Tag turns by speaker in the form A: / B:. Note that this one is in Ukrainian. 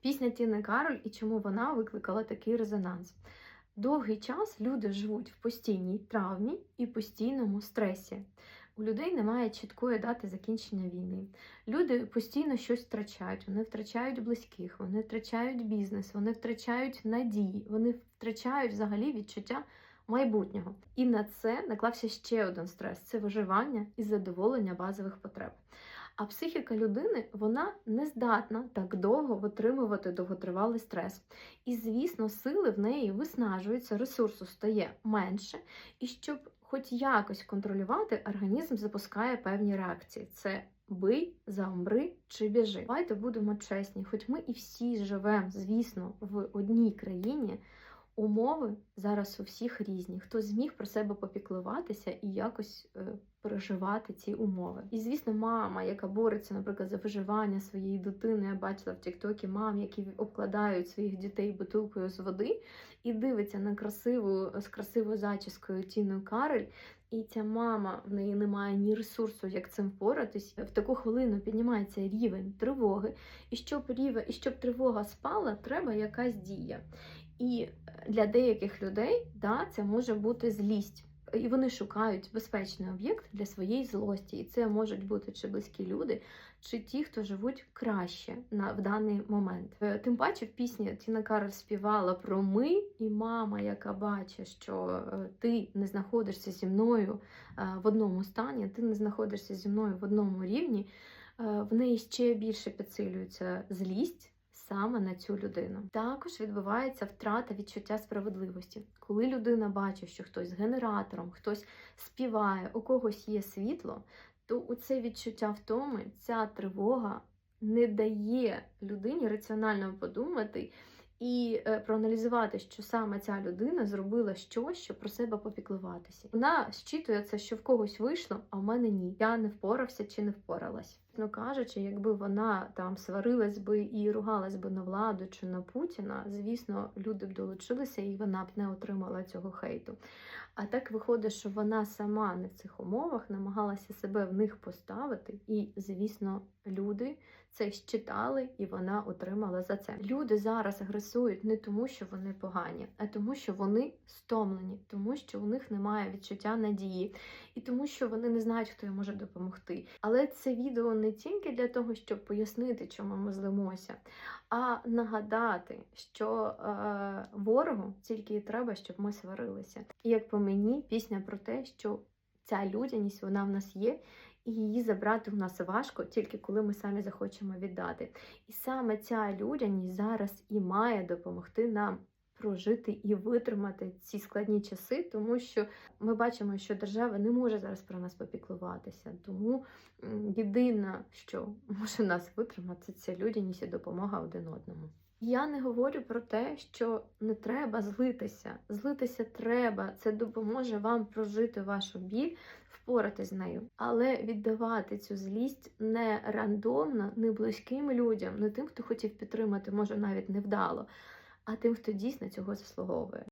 A: Пісня Тіни Кароль і чому вона викликала такий резонанс. Довгий час люди живуть в постійній травмі і постійному стресі. У людей немає чіткої дати закінчення війни. Люди постійно щось втрачають. Вони втрачають близьких, вони втрачають бізнес, вони втрачають надії, вони втрачають взагалі відчуття майбутнього. І на це наклався ще один стрес це виживання і задоволення базових потреб. А психіка людини вона не здатна так довго витримувати довготривалий стрес. І, звісно, сили в неї виснажуються, ресурсу стає менше, і щоб хоч якось контролювати, організм запускає певні реакції: це бий, замри чи біжи. Давайте будемо чесні, хоч ми і всі живемо, звісно, в одній країні. Умови зараз у всіх різні. Хто зміг про себе попіклуватися і якось е, переживати ці умови. І звісно, мама, яка бореться, наприклад, за виживання своєї дитини, я бачила в Тіктокі мам, які обкладають своїх дітей бутилкою з води, і дивиться на красиву з красивою зачіскою Тіну Карель. І ця мама в неї немає ні ресурсу, як цим впоратись. В таку хвилину піднімається рівень тривоги, і щоб рівень, і щоб тривога спала, треба якась дія. І для деяких людей да, це може бути злість. І вони шукають безпечний об'єкт для своєї злості. І це можуть бути чи близькі люди, чи ті, хто живуть краще на в даний момент. Е, Тим паче в пісні Тіна Кароль співала про ми і мама, яка бачить, що е, ти не знаходишся зі мною е, в одному стані, ти не знаходишся зі мною в одному рівні. В неї ще більше підсилюється злість саме на цю людину. Також відбувається втрата відчуття справедливості. Коли людина бачить, що хтось з генератором, хтось співає, у когось є світло, то у це відчуття втоми, ця тривога не дає людині раціонально подумати. І е, проаналізувати, що саме ця людина зробила щось, щоб про себе попіклуватися. Вона щитує це, що в когось вийшло, а в мене ні. Я не впорався чи не впоралась. Ну кажучи, якби вона там сварилась би і ругалась би на владу чи на Путіна, звісно, люди б долучилися і вона б не отримала цього хейту. А так виходить, що вона сама не в цих умовах намагалася себе в них поставити, і, звісно, люди це щитали, і вона отримала за це. Люди зараз агресують не тому, що вони погані, а тому, що вони стомлені, тому що у них немає відчуття надії, і тому, що вони не знають, хто їм може допомогти. Але це відео не тільки для того, щоб пояснити, чому ми злимося, а нагадати, що е, ворогу тільки і треба, щоб ми сварилися. І як по мені, пісня про те, що ця людяність вона в нас є. І її забрати в нас важко, тільки коли ми самі захочемо віддати. І саме ця людяність зараз і має допомогти нам прожити і витримати ці складні часи, тому що ми бачимо, що держава не може зараз про нас попіклуватися. Тому єдине, що може нас витримати, це людяність і допомога один одному. Я не говорю про те, що не треба злитися. Злитися треба, це допоможе вам прожити вашу біль, впоратись з нею. Але віддавати цю злість не рандомно, не близьким людям, не тим, хто хотів підтримати, може навіть невдало, а тим, хто дійсно цього заслуговує.